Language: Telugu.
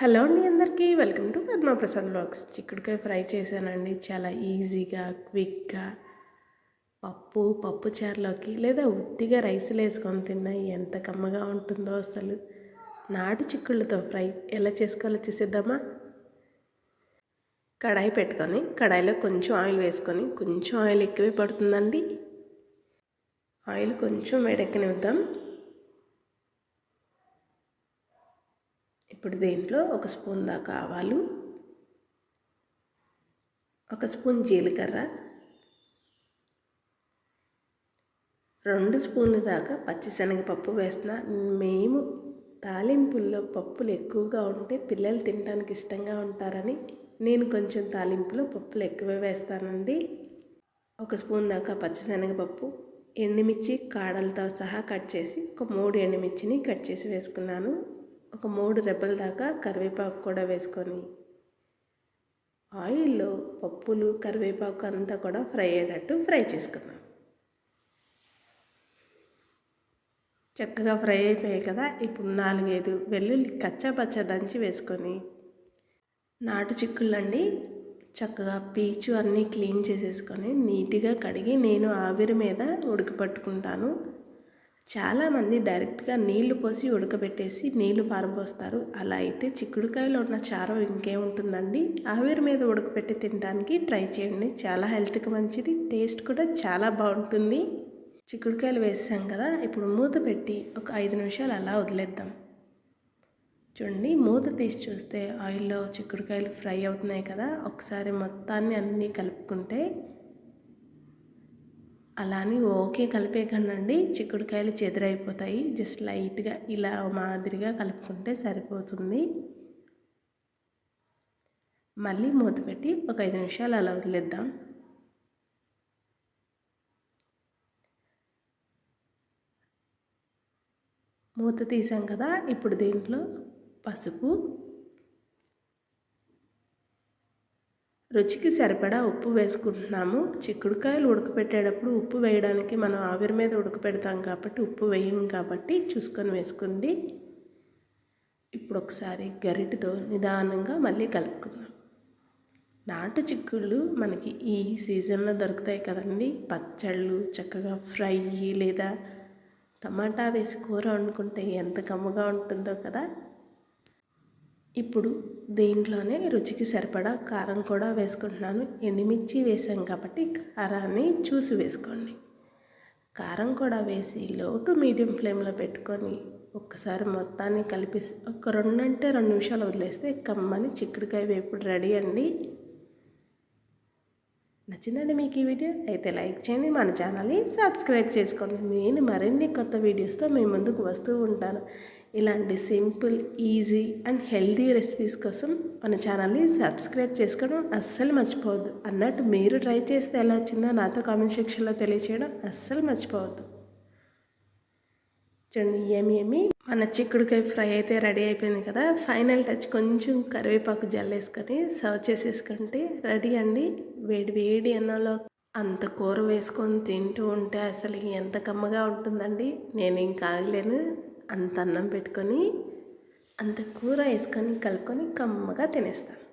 హలో అండి అందరికీ వెల్కమ్ టు పద్మప్రసాద్ బ్లాగ్స్. చిక్కుడుకాయ ఫ్రై చేశానండి చాలా ఈజీగా క్విక్గా. పప్పు పప్పు చారులోకి లేదా ఉత్తిగా రైస్లు వేసుకొని తిన్నా ఎంత కమ్మగా ఉంటుందో అసలు. నాటు చిక్కుళ్ళతో ఫ్రై ఎలా చేసుకోవాలో చేసేద్దామా? కడాయి పెట్టుకొని కడాయిలో కొంచెం ఆయిల్ వేసుకొని కొంచెం ఆయిల్ ఎక్కువే పడుతుందండి. ఆయిల్ కొంచెం వేడెక్కనిద్దాం ఇప్పుడు దీంట్లో ఒక స్పూన్ దాకా ఆవాలు ఒక స్పూన్ జీలకర్ర రెండు స్పూన్ల దాకా పచ్చిశనగపప్పు వేసిన మేము తాలింపుల్లో పప్పులు ఎక్కువగా ఉంటే పిల్లలు తినడానికి ఇష్టంగా ఉంటారని నేను కొంచెం తాలింపులో పప్పులు ఎక్కువే వేస్తానండి. ఒక స్పూన్ దాకా పచ్చిశనగపప్పు ఎండుమిర్చి కాడలతో సహా కట్ చేసి ఒక మూడు ఎండుమిర్చిని కట్ చేసి వేసుకున్నాను. ఒక మూడు రెబ్బల దాకా కరివేపాకు కూడా వేసుకొని ఆయిల్లో పప్పులు కరివేపాకు అంతా కూడా ఫ్రై అయ్యేటట్టు ఫ్రై చేసుకుందాం. చక్కగా ఫ్రై అయిపోయాయి కదా ఇప్పుడు నాలుగైదు వెల్లుల్లి కచ్చా పచ్చ దంచి వేసుకొని నాటు చిక్కుళ్ళండి చక్కగా పీచు అన్నీ క్లీన్ చేసేసుకొని నీట్గా కడిగి నేను ఆవిరి మీద ఉడకపట్టుకుంటాను. చాలామంది డైరెక్ట్గా నీళ్ళు పోసి ఉడకబెట్టేసి నీళ్ళు పారబోస్తారు. అలా అయితే చిక్కుడుకాయలో ఉన్న చారం ఇంకేముంటుందండి? ఆవిరి మీద ఉడకబెట్టి తినడానికి ట్రై చేయండి. చాలా హెల్త్కి మంచిది. టేస్ట్ కూడా చాలా బాగుంటుంది. చిక్కుడుకాయలు వేసాం కదా ఇప్పుడు మూత పెట్టి ఒక ఐదు నిమిషాలు అలా వదిలేద్దాం. చూడండి మూత తీసి చూస్తే ఆయిల్లో చిక్కుడుకాయలు ఫ్రై అవుతున్నాయి కదా ఒకసారి మొత్తాన్ని అన్నీ కలుపుకుంటే అలా అని ఓకే కలిపేకండి చిక్కుడుకాయలు చెదిరైపోతాయి. జస్ట్ లైట్గా ఇలా మాదిరిగా కలుపుకుంటే సరిపోతుంది. మళ్ళీ మూత పెట్టి ఒక ఐదు నిమిషాలు అలా వదిలేద్దాం. మూత తీసాం కదా ఇప్పుడు దీంట్లో పసుపు రుచికి సరిపడా ఉప్పు వేసుకుంటున్నాము. చిక్కుడుకాయలు ఉడకపెట్టేటప్పుడు ఉప్పు వేయడానికి మనం ఆవిరి మీద ఉడకపెడతాం కాబట్టి ఉప్పు వేయం కాబట్టి చూసుకొని వేసుకోండి. ఇప్పుడు ఒకసారి గరిటతో నిదానంగా మళ్ళీ కలుపుకుందాం. నాటు చిక్కుళ్ళు మనకి ఈ సీజన్లో దొరుకుతాయి కదండి. పచ్చళ్ళు చక్కగా ఫ్రై లేదా టమాటా వేసి కూర వండుకుంటే ఎంత కమ్మగా ఉంటుందో కదా. ఇప్పుడు దీంట్లోనే రుచికి సరిపడా కారం కూడా వేసుకుంటున్నాను. ఎండుమిర్చి వేసాం కాబట్టి కారాన్ని చూసి వేసుకోండి. కారం కూడా వేసి లోటు మీడియం ఫ్లేమ్లో పెట్టుకొని ఒక్కసారి మొత్తాన్ని కలిపేసి ఒక రెండు అంటే రెండు నిమిషాలు వదిలేస్తే కమ్మని చిక్కుడుకాయ వేపుడు రెడీ అండి. నచ్చిందండి మీకు ఈ వీడియో? అయితే లైక్ చేయండి మన ఛానల్ని సబ్స్క్రైబ్ చేసుకోండి. నేను మరిన్ని కొత్త వీడియోస్తో మీ ముందుకు వస్తూ ఉంటాను. ఇలాంటి simple easy and healthy recipes కోసం మన ఛానల్ని సబ్స్క్రైబ్ చేసుకోవడం అస్సలు మర్చిపోవద్దు. అన్నట్టు మీరు ట్రై చేస్తే ఎలా వచ్చిందో నాతో కామెంట్ సెక్షన్లో తెలియచేయడం అస్సలు మర్చిపోవద్దు. చూడండి ఏమి ఏమి. మన చిక్కుడుకాయ ఫ్రై అయితే రెడీ అయిపోయింది కదా. ఫైనల్ టచ్ కొంచెం కరివేపాకు జల్లేసుకొని సర్వ్ చేసేసుకుంటే రెడీ అండి. వేడి వేడి అన్నంలో అంత కూర వేసుకొని తింటూ ఉంటే అసలు ఎంత కమ్మగా ఉంటుందండి. నేను ఇంకా ఆగలేను. అంత అన్నం పెట్టుకొని అంత కూర వేసుకొని కలుపుకొని కమ్మగా తినేస్తాను.